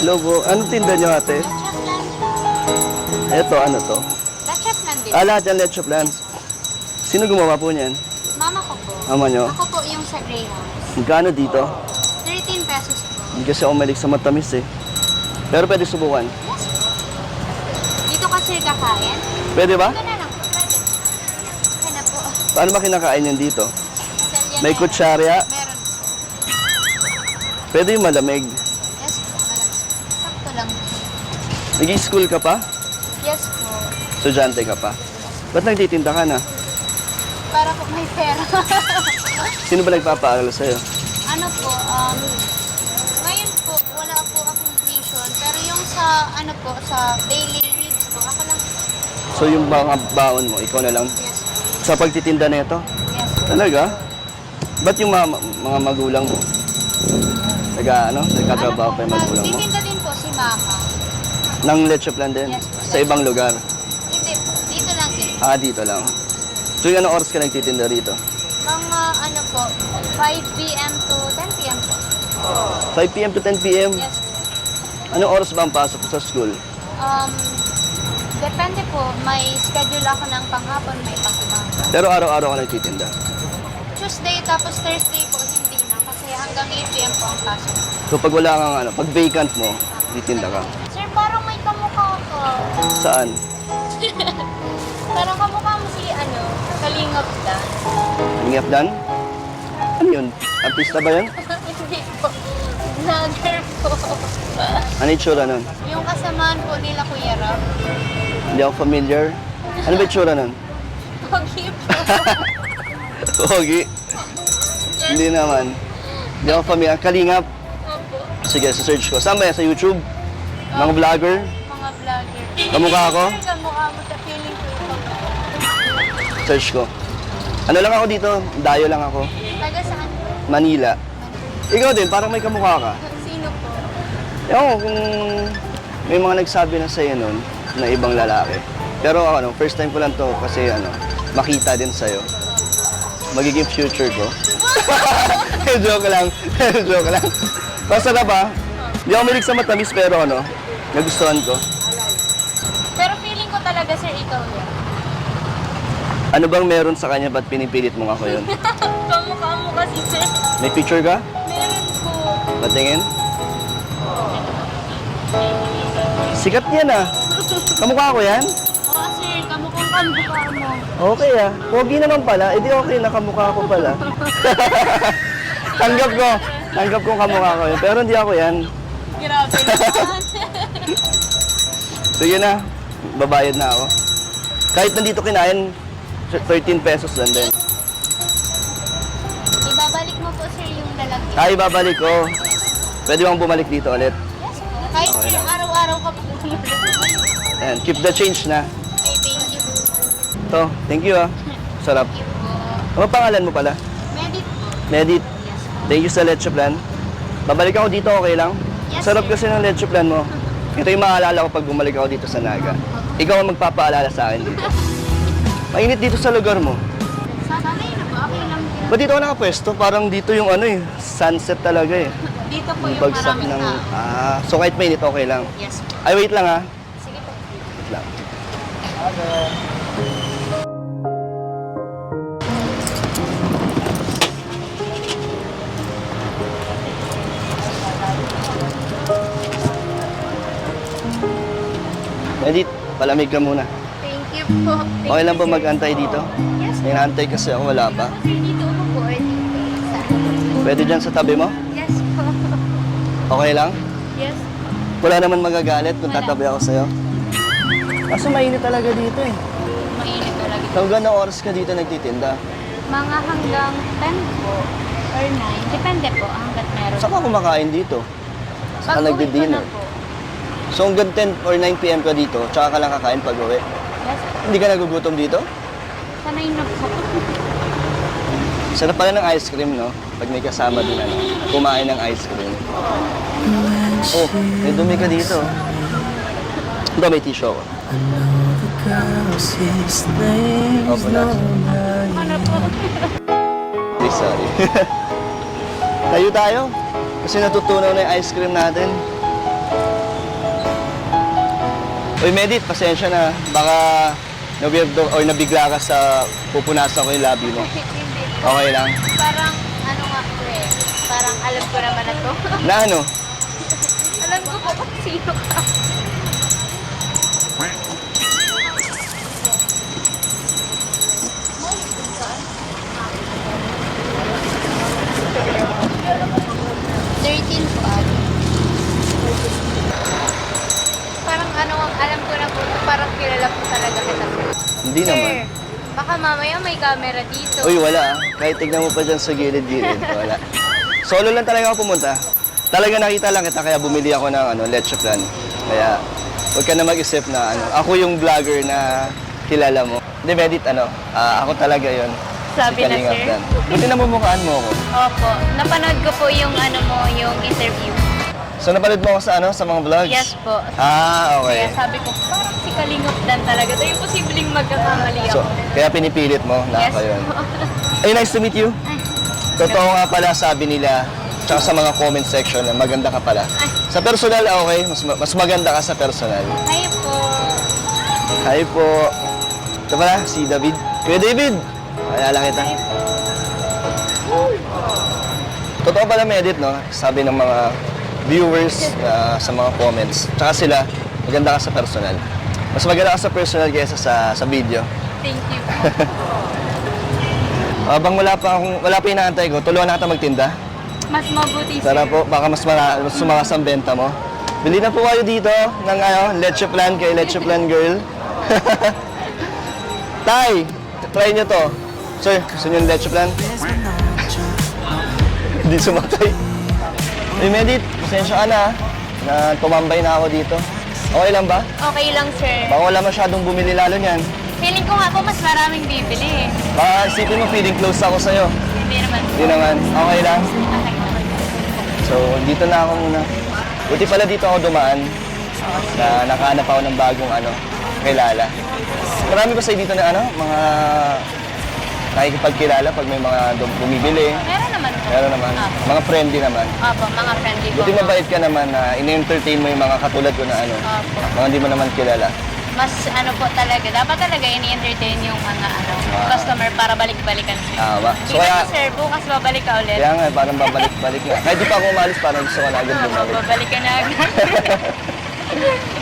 Hello po. Anong tinda niyo ate? Ito, ano to? Ketchup lang din. Ah, lahat yan leche plans. Sino gumawa po niyan? Mama ko po. Ama niyo? Ako po yung sa Greyhounds. Magkano dito? 13 pesos po. Hindi kasi ako malik sa matamis eh. Pero pwede subukan. Yes po. Dito ka sir kakain? Pwede ba? Ito na lang po. Pwede. Okay na po. Paano ba kinakain yan dito? May kutsarya? Meron po. Pwede yung malamig. Nag-school ka pa? Yes po. Estudyante ka pa? Ba't nagtitinda ka na? Para po may pera. Sino ba nagpapaaral sa'yo? ano po, um, ngayon po, wala po akong tuition. Pero yung sa, ano po, sa daily needs po, ako lang. So yung mga baon mo, ikaw na lang Yes po. sa pagtitinda na ito? Yes po. Talaga? Ba't yung mga, mga magulang mo? Naga, ano? Nagkatrabaho pa yung magulang mo? Nagtitinda din po si mama. Nang leche plan din? Yes po. Sa ibang lugar? Hindi po, dito lang din. Ah, dito lang. So anong oras ka nagtitinda rito? Mga ano po, 5 p.m. to 10 p.m. po. 5 p.m. to 10 p.m. Yes po. Anong oras ba ang pasok sa school? Um, depende po, may schedule ako ng panghapon, may pangumaga. Pero araw-araw ka nagtitinda. Tuesday tapos Thursday po, hindi na. Kasi hanggang 8 p.m. po ang pasok. So pag wala kang ano, pag vacant mo, titinda ka. Sir, parang may kamukha ko. Saan? Parang kamukha mo si, ano, Kalingap ka. Ngapdan? Ano yun? Artista ba yun? hindi po. Vlogger po. Ano yung tsura nun? Yung kasamaan po nila Kuya Rob. Hindi ako familiar. Ano ba yung tsura nun? Pogi po. Pogi. Hindi naman. Hindi ako familiar. Kalingap. Opo. Sige, sa search ko. Saan ba yan? Sa YouTube? Mga vlogger? Vlogger. Kamukha ako? Kamukha mo sa feeling ko ito. Search ko. Ano lang ako dito? Dayo lang ako. Taga saan po? Manila. Ikaw din, parang may kamukha ka. Sino po? Ewan ko kung may mga nagsabi na sa'yo nun na ibang lalaki. Pero ano, first time ko lang to kasi ano, makita din sa'yo. Magiging future ko. Joke lang. Joke lang. Masarap ah. Hindi ako milig sa matamis pero ano, nagustuhan ko. Talaga, sir, ikaw yan. Ano bang meron sa kanya ba't pinipilit mo ako yun? kamukha mo kasi, sir. May picture ka? Meron po. Patingin? Sikat yan ah. Kamukha ko yan? Oo, sir. Kamukhang kamukha mo. Okay ah. Pogi naman pala. Eh di okay, nakamukha ko pala. Tanggap ko. Tanggap ko kamukha ko yun. Pero hindi ako yan. Grabe naman. Sige na. Babayad na ako. Kahit nandito kinain, 13 pesos lang din. Ibabalik mo po, sir, yung lalaki. Ay, babalik ko. Pwede bang bumalik dito ulit? Yes, po. Kahit, Okay lang. araw-araw ka po bumalik. Ayan, keep the change na. Okay, thank you. To, thank you ah. Sarap. Thank you po. Ano pangalan mo pala? Medit po. Medit. Yes. Thank you sa leche plan. Babalik ako dito, okay lang? Yes, Sarap sir. kasi ng leche plan mo. Ito yung maalala ko pag bumalik ako dito sa Naga. Ikaw ang magpapaalala sa akin dito. Mainit dito sa lugar mo. Sa okay na po, okay lang din. Ba't dito ka nakapwesto? Parang dito yung ano eh, sunset talaga eh. Dito po Yung yung bagsak maraming ng... tao. Ah, so kahit mainit, okay lang. Yes po. Ay, wait lang ah. Sige po. Wait lang. Edit, palamig ka muna. Thank you po. Thank Okay lang you, ba sir. mag-antay dito? Yes po. Inaantay kasi ako, wala pa. Dito ako po. Eh, dito. Sa- Pwede dyan sa tabi mo? Yes po. Okay lang? Yes. Wala naman magagalit kung Wala. tatabi ako sa'yo? Kaso mainit talaga dito eh. Mainit talaga. Hanggang na oras ka dito nagtitinda. Mga hanggang 10 po or 9. Depende po hanggat meron. Saan ka kumakain dito? Saan Pag-uwi ko nagdi-dinner? na po. So hanggang 10 or 9 p.m. ka dito, tsaka ka lang kakain pag uwi. Yes. Hindi ka nagugutom dito? Sanay na po. Sarap pala ng ice cream, no? Pag may kasama din, ano, kumain ng ice cream. Oh, may dumi ka dito. Ito, may tissue ako. Oh, wala. Ano po? Sorry. Tayo tayo. Kasi natutunaw na yung ice cream natin. Uy, Medit, pasensya na. Baka na-weirdo or nabigla ka sa pupunasan ko yung labi mo. Hindi. Okay lang. Parang, ano nga po eh. Parang alam ko naman na to. Na ano? alam ko po kung sino ka. Parang kilala po talaga kita. Hindi Sir, naman. baka mamaya may camera dito. Uy, wala ah. Kahit tignan mo pa dyan sa gilid-gilid. Wala. Solo lang talaga ako pumunta. Talaga nakita lang kita kaya bumili ako ng ano, leche plan. Kaya huwag ka na mag-isip na ano, ako yung vlogger na kilala mo. Hindi, Medit, ano, ah, ako talaga yon Sabi na, Kalingap sir. Dan. Buti namumukhaan mo ako. Opo, napanood ko po yung ano mo, yung interview. So napanood mo ako sa ano, sa mga vlogs? Yes po. Ah, okay. Kaya sabi ko, parang si Kalingap Dan talaga. Ito yung posibleng magkakamali So, ako. kaya pinipilit mo na yes ako yun. Ay, nice to meet you. Totoo nga pala sabi nila, tsaka sa mga comment section na maganda ka pala. Ay. Sa personal, okay. Mas, ma- mas maganda ka sa personal. Hi po. Hi po. Ito pala, si David. Kuya David! Kaya kita. Hi po. Totoo pala may edit, no? Sabi ng mga viewers na sa mga comments. Tsaka sila, maganda ka sa personal. Mas maganda ka sa personal kaysa sa, sa video. Thank you po. Habang wala pa akong, wala pa inaantay ko, tulungan na kita magtinda. Mas mabuti Tara sir. po, baka mas, mara, mas sumakas ang benta mo. Bili na po kayo dito ng ano, leche plan kay leche plan girl. Tay, try nyo to. Sir, gusto nyo yung leche plan? Hindi sumatay. Hey, Medit, pasensya ka na ah, na tumambay na ako dito. Okay lang ba? Okay lang sir. Baka wala masyadong bumili lalo niyan. Feeling ko nga po mas maraming bibili eh. Baka isipin mo feeling close ako sa'yo. Hindi naman. Hindi naman. Okay lang. Okay. So, dito na ako muna. Buti pala dito ako dumaan na nakahanap ako ng bagong ano, kilala. Marami ba sa dito na ano, mga nakikipagkilala pag may mga dum- bumibili. Meron naman po. Meron naman. Opo. Mga friendly naman. Opo, mga friendly po. Buti mabait ka naman na in-entertain mo yung mga katulad ko na ano, Opo. mga hindi mo naman kilala. Mas ano po talaga, dapat talaga ini-entertain yung mga ano, Ah. customer para balik-balikan sir. Tama. So Tingnan kaya, sir, bukas babalik ka ulit. kaya nga, parang babalik-balik na. Kahit di pa ako umalis, parang gusto ko na agad Oo, bumalik. babalik ka na agad.